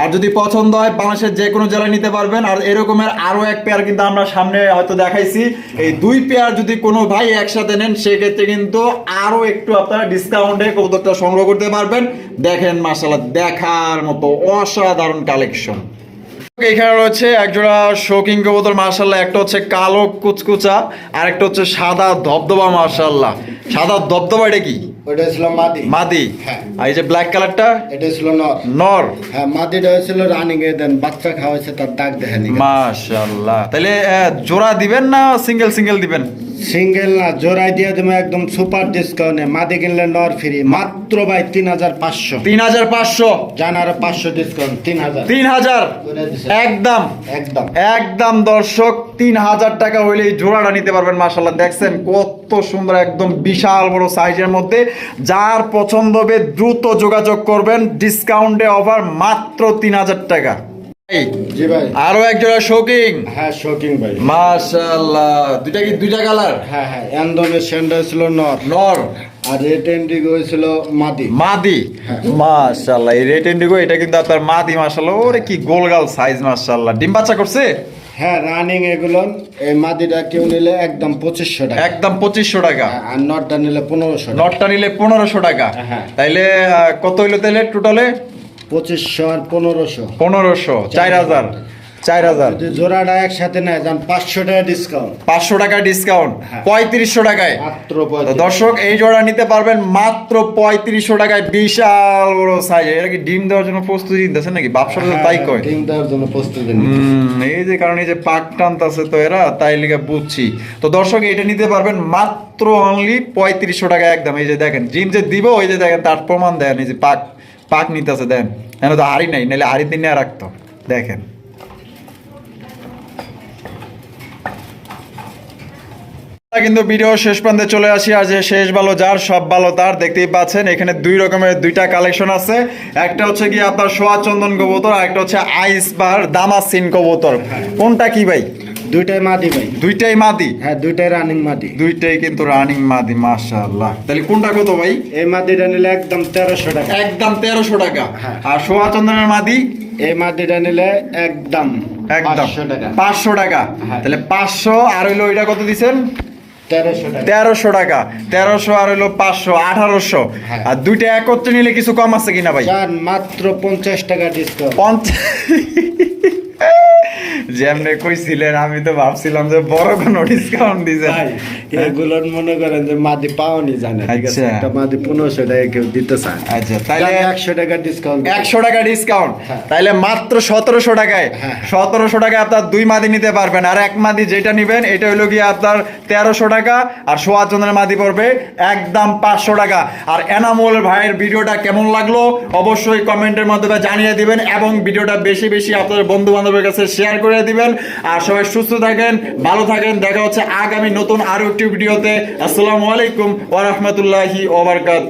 Speaker 1: আর যদি পছন্দ হয় বাংলাদেশের যে কোনো জেলায় নিতে পারবেন। আর এরকমের আরও এক পেয়ার কিন্তু আমরা সামনে হয়তো দেখাইছি। এই দুই পেয়ার যদি কোনো ভাই একসাথে নেন সেক্ষেত্রে কিন্তু আরও একটু আপনারা ডিসকাউন্টে কবুতরটা সংগ্রহ করতে পারবেন। দেখেন মাসাল্লাহ দেখার মতো অসাধারণ কালেকশন এখানে রয়েছে একজোড়া শৌকিং কবুতর মার্শাল্লাহ একটা হচ্ছে কালো কুচকুচা আর একটা হচ্ছে সাদা ধবধবা মার্শাল্লাহ সাদা ধবধবা এটা কি?
Speaker 2: ওটা ছিল মাদি।
Speaker 1: মাদি?
Speaker 2: হ্যাঁ।
Speaker 1: আর এই যে ব্ল্যাক কালারটা
Speaker 2: এটা ছিল নর।
Speaker 1: নর?
Speaker 2: হ্যাঁ মাদিটা হয়েছিল রানিং এ দেন বাচ্চা তার দাগ দেখেনি।
Speaker 1: মাশাল্লাহ তাহলে আহ, জোড়া দিবেন না সিঙ্গেল সিঙ্গেল দিবেন?
Speaker 2: সিঙ্গেল না জোড়াই দিয়ে তুমি একদম সুপার ডিসকাউন্টে মাদি কিনলে নর ফ্রি মাত্র ভাই তিন হাজার পাঁচশো।
Speaker 1: তিন হাজার পাঁচশো।
Speaker 2: জান আরও পাঁচশো ডিসকাউন্ট তিন হাজার।
Speaker 1: তিন হাজার। একদম।
Speaker 2: একদম।
Speaker 1: একদম দর্শক তিন হাজার টাকা হইলে এই জোড়াটা নিতে পারবেন মাসাল্লাহ দেখছেন কত সুন্দর একদম বিশাল বড় সাইজের মধ্যে। যার পছন্দ হবে দ্রুত যোগাযোগ করবেন ডিসকাউন্টে অফার মাত্র তিন হাজার টাকা।
Speaker 2: জি ভাই।
Speaker 1: আরও এক জোড়া শৌকিং
Speaker 2: হ্যাঁ শোকিং ভাই।
Speaker 1: মাশাল্লাহ দুইটা কি দুইটা কালার?
Speaker 2: হ্যাঁ হ্যাঁ সেন্ডা হয়েছিল নর।
Speaker 1: নর।
Speaker 2: আর রেড এন্ডিগো হয়েছিল মাদি।
Speaker 1: মাদি? মাশাল্লাহ এই রেড ইন্ডিগো এটা কিন্তু আপনার মাদি মাশাল্লাহ ওরে কি গোলগাল সাইজ মাশাল্লাহ ডিম বাচ্চা করছে?
Speaker 2: হ্যাঁ রানিং এগুলো এই মাদিটা কেউ নিলে একদম পঁচিশশো টাকা।
Speaker 1: একদম পঁচিশশো টাকা।
Speaker 2: আর নটটা নিলে পনেরোশো
Speaker 1: নটটা নিলে পনেরোশো টাকা।
Speaker 2: হ্যাঁ।
Speaker 1: তাইলে কত হইল তাইলে টোটালে
Speaker 2: পঁচিশশো আর পনেরোশো।
Speaker 1: পনেরোশো চার হাজার চার হাজার।
Speaker 2: জোড়াটা একসাথে নেয় যান পাঁচশো টাকা ডিসকাউন্ট
Speaker 1: পাঁচশো টাকা ডিসকাউন্ট
Speaker 2: হ্যাঁ।
Speaker 1: পঁয়ত্রিশশো টাকায়।
Speaker 2: মাত্র
Speaker 1: দর্শক এই জোড়া নিতে পারবেন মাত্র পঁয়ত্রিশশো টাকায় বিশাল বড় সাইজ এটা কি ডিম দেওয়ার জন্য প্রস্তুতি নিতেছে নাকি? তো তাই
Speaker 2: হ্যাঁ,
Speaker 1: কয়।
Speaker 2: ডিম দেওয়ার জন্য প্রস্তুতি নিতে।
Speaker 1: এই যে কারণে যে পাক টানতাছে তো এরা তাই লিগে বুঝছি। তো দর্শক এটা নিতে পারবেন মাত্র অনলি পঁয়ত্রিশশো টাকা একদম। এই যে দেখেন জিম যে দিব ওই যে দেখেন তার প্রমাণ দেন এই যে পাক পাক নিতেছে দেন। কেন তো হাড়ি নাই নাহলে হাড়ি দিনে রাখতো। দেখেন। কিন্তু ভিডিও শেষ প্রান্তে চলে আসি, আর যে শেষ ভালো যার, সব ভালো তার, দেখতেই পাচ্ছেন, এখানে দুই রকমের দুইটা কালেকশন আছে। একটা হচ্ছে কি আপনার সোয়া চন্দন কবুতর, আর একটা হচ্ছে আইস বার দামাসিন কবুতর। কোনটা কি ভাই?
Speaker 2: দুইটাই মাদি ভাই।
Speaker 1: দুইটাই মাদি?
Speaker 2: হ্যাঁ দুইটাই রানিং মাদি।
Speaker 1: দুইটাই কিন্তু রানিং মাদি মাশাআল্লাহ। তাহলে কোনটা কত ভাই?
Speaker 2: এই মাদিটা নিলে একদম তেরোশো টাকা।
Speaker 1: একদম তেরোশো টাকা।
Speaker 2: হ্যাঁ।
Speaker 1: আর সোয়া চন্দনের মাদি?
Speaker 2: এই মাদিটা নিলে একদম
Speaker 1: একদম।
Speaker 2: পাঁচশো টাকা।
Speaker 1: পাঁচশো টাকা।
Speaker 2: হ্যাঁ।
Speaker 1: তাহলে পাঁচশো আর হইল ওইটা কত দিছেন?
Speaker 2: তেরোশো টাকা।
Speaker 1: তেরোশো আর হইল পাঁচশো আঠারোশো।
Speaker 2: হ্যাঁ।
Speaker 1: আর দুইটা একত্রে নিলে কিছু কম আছে কিনা ভাই?
Speaker 2: মাত্র পঞ্চাশ টাকা ডিসকাউন্ট
Speaker 1: পঞ্চাশ যেমনে কইছিলেন আমি তো ভাবছিলাম যে বড় কোনো ডিসকাউন্ট দিছে।
Speaker 2: ভাই এগুলো মনে করেন যে মাদি পাওনি জানে ঠিক আছে?
Speaker 1: আচ্ছা।
Speaker 2: একটা মাদি টাকা কেউ দিতে চায়
Speaker 1: আচ্ছা তাহলে
Speaker 2: একশো টাকা ডিসকাউন্ট
Speaker 1: একশো টাকা ডিসকাউন্ট
Speaker 2: হ্যাঁ।
Speaker 1: তাইলে মাত্র সতেরোশো টাকায়
Speaker 2: হ্যাঁ।
Speaker 1: সতেরোশো টাকায় আপনার দুই মাদি নিতে পারবেন। আর এক মাদি যেটা নিবেন এটা হলো গিয়ে আপনার তেরোশো টাকা আর সোয়া চন্দ্রের মাদি পড়বে একদম পাঁচশো টাকা। আর এনামুল ভাইয়ের ভিডিওটা কেমন লাগল অবশ্যই কমেন্টের মাধ্যমে জানিয়ে দিবেন এবং ভিডিওটা বেশি বেশি আপনাদের বন্ধু বান্ধবের কাছে শেয়ার করে দিবেন। আর সবাই সুস্থ থাকেন, ভালো থাকেন। দেখা হচ্ছে আগামী নতুন আরও একটি ভিডিওতে। আসসালামু আলাইকুম ওয়া রাহমাতুল্লাহি ওয়া বারাকাতুহু।